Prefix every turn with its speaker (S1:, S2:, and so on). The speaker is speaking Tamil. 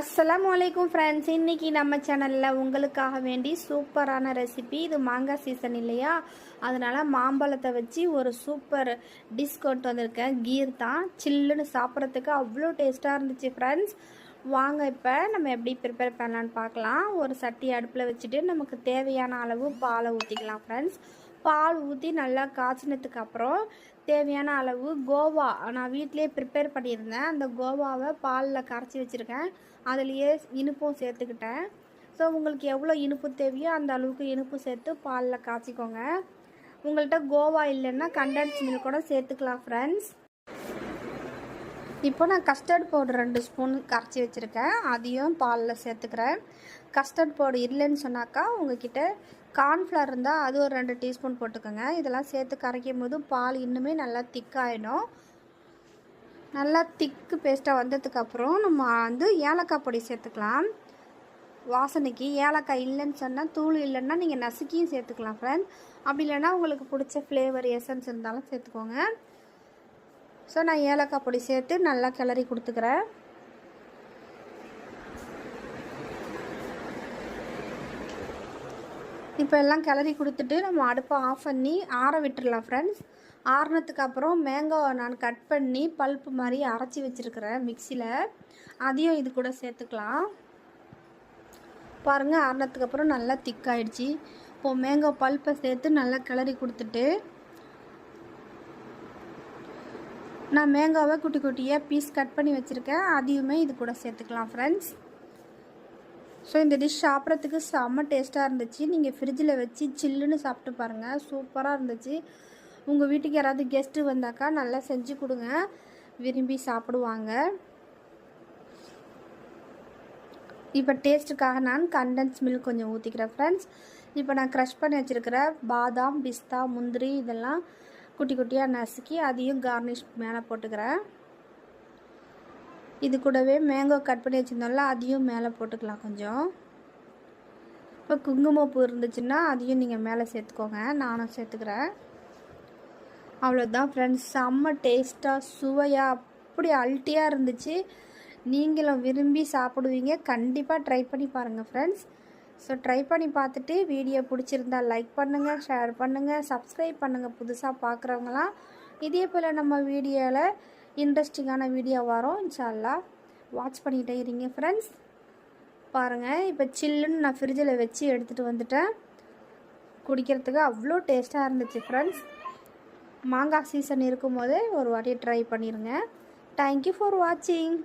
S1: அஸ்லாம் வலைக்கும் ஃப்ரெண்ட்ஸ் இன்றைக்கி நம்ம சேனலில் உங்களுக்காக வேண்டி சூப்பரான ரெசிபி இது மாங்காய் சீசன் இல்லையா? அதனால் மாம்பழத்தை வச்சு ஒரு சூப்பர் டிஷ் கொண்டு வந்திருக்கேன். கீர் தான். சில்லுன்னு சாப்பிட்றதுக்கு அவ்வளோ டேஸ்ட்டாக இருந்துச்சு ஃப்ரெண்ட்ஸ் வாங்க இப்போ நம்ம எப்படி ப்ரிப்பேர் பண்ணலான்னு பார்க்கலாம். ஒரு சட்டி அடுப்பில் வச்சுட்டு நமக்கு தேவையான அளவு பாலை ஊற்றிக்கலாம் ஃப்ரெண்ட்ஸ் பால் ஊற்றி நல்லா காய்ச்சினதுக்கு அப்புறம் தேவையான அளவு கோவா. நான் வீட்டிலே ப்ரிப்பேர் பண்ணியிருந்தேன். அந்த கோவாவை பாலில் கரைச்சி வச்சுருக்கேன். அதுலேயே இனிப்பும் சேர்த்துக்கிட்டேன். ஸோ உங்களுக்கு எவ்வளோ இனிப்பு தேவையோ அந்த அளவுக்கு இனிப்பு சேர்த்து பாலில் காய்ச்சிக்கோங்க. உங்கள்கிட்ட கோவா இல்லைன்னா கண்டன்ஸ் மில்க் கூட சேர்த்துக்கலாம் ஃப்ரெண்ட்ஸ் இப்போ நான் கஸ்டர்ட் பவுடர் ரெண்டு ஸ்பூன் கரைச்சி வச்சுருக்கேன். அதையும் பாலில் சேர்த்துக்கிறேன். கஸ்டர்ட் பவுடர் இல்லைன்னு சொன்னாக்கா உங்ககிட்ட கார்ன்ஃப்ளவர் இருந்தால் அது ஒரு ரெண்டு டீஸ்பூன் போட்டுக்கோங்க. இதெல்லாம் சேர்த்து கரைக்கும் போது பால் இன்னுமே நல்லா திக்காயிடும். நல்லா திக்கு பேஸ்ட்டாக வந்ததுக்கப்புறம் நம்ம வந்து ஏலக்காய் பொடி சேர்த்துக்கலாம். வாசனைக்கு ஏலக்காய் இல்லைன்னு சொன்னால் தூள் இல்லைன்னா நீங்கள் நசுக்கியும் சேர்த்துக்கலாம் ஃப்ரெண்ட் அப்படி இல்லைன்னா உங்களுக்கு பிடிச்ச ஃப்ளேவர் எசன்ஸ் இருந்தாலும் சேர்த்துக்கோங்க. ஸோ நான் ஏலக்காய் பொடி சேர்த்து நல்லா கிளறி கொடுத்துக்கிறேன். இப்போ எல்லாம் கிளறி கொடுத்துட்டு நம்ம அடுப்பை ஆஃப் பண்ணி ஆற விட்டுடலாம் ஃப்ரெண்ட்ஸ் ஆறுனதுக்கு அப்புறம் மேங்காவை நான் கட் பண்ணி பல்ப்பு மாதிரி அரைச்சி வச்சுருக்கிறேன் மிக்சியில் அதையும் இது கூட சேர்த்துக்கலாம். பாருங்கள் ஆறுனதுக்கு அப்புறம் நல்லா திக்காயிடுச்சு இப்போது மேங்கோ பல்ப்பை சேர்த்து நல்லா கிளறி கொடுத்துட்டு நான் மேங்காவை குட்டி குட்டியாக பீஸ் கட் பண்ணி வச்சுருக்கேன். அதையுமே இது கூட சேர்த்துக்கலாம் ஃப்ரெண்ட்ஸ் ஸோ இந்த டிஷ் சாப்பிட்றதுக்கு செம்ம டேஸ்ட்டாக இருந்துச்சு. நீங்கள் ஃப்ரிட்ஜில் வச்சு சில்லுன்னு சாப்பிட்டு பாருங்கள் சூப்பராக இருந்துச்சு. உங்கள் வீட்டுக்கு யாராவது கெஸ்ட்டு வந்தாக்கா நல்லா செஞ்சு கொடுங்க. விரும்பி சாப்பிடுவாங்க. இப்போ டேஸ்ட்டுக்காக நான் கண்டன்ஸ் மில்க் கொஞ்சம் ஊற்றிக்கிறேன் ஃப்ரெண்ட்ஸ் இப்போ நான் க்ரஷ் பண்ணி வச்சுருக்கிற பாதாம் பிஸ்தா முந்திரி இதெல்லாம் குட்டி குட்டியாக நசுக்கி அதையும் கார்னிஷ் மேலே போட்டுக்கிறேன். இது கூடவே மேங்கோ கட் பண்ணி வச்சுருந்தோம்ல அதையும் மேலே போட்டுக்கலாம் கொஞ்சம். இப்போ குங்குமப்பூ இருந்துச்சுன்னா அதையும் நீங்கள் மேலே சேர்த்துக்கோங்க. நானும் சேர்த்துக்கிறேன். அவ்வளோதான் ஃப்ரெண்ட்ஸ் செம்ம டேஸ்ட்டாக சுவையாக அப்படி அல்ட்டியாக இருந்துச்சு. நீங்களும் விரும்பி சாப்பிடுவீங்க. கண்டிப்பாக ட்ரை பண்ணி பாருங்கள் ஃப்ரெண்ட்ஸ் ஸோ ட்ரை பண்ணி பார்த்துட்டு வீடியோ பிடிச்சிருந்தா லைக் பண்ணுங்கள் ஷேர் பண்ணுங்கள் சப்ஸ்கிரைப் பண்ணுங்கள் புதுசாக பார்க்குறவங்களாம் இதே போல் நம்ம வீடியோவில் இன்ட்ரெஸ்டிங்கான வீடியோ வரும் இன்ஷால்லா. வாட்ச் பண்ணிக்கிட்டே இருங்க ஃப்ரெண்ட்ஸ் பாருங்கள் இப்போ சில்லுன்னு நான் ஃப்ரிட்ஜில் வச்சு எடுத்துகிட்டு வந்துட்டேன். குடிக்கிறதுக்கு அவ்வளோ டேஸ்ட்டாக இருந்துச்சு ஃப்ரெண்ட்ஸ் மாங்காய் சீசன் இருக்கும்போதே ஒரு வாட்டி ட்ரை பண்ணிடுங்க தேங்க்யூ ஃபார் வாட்சிங்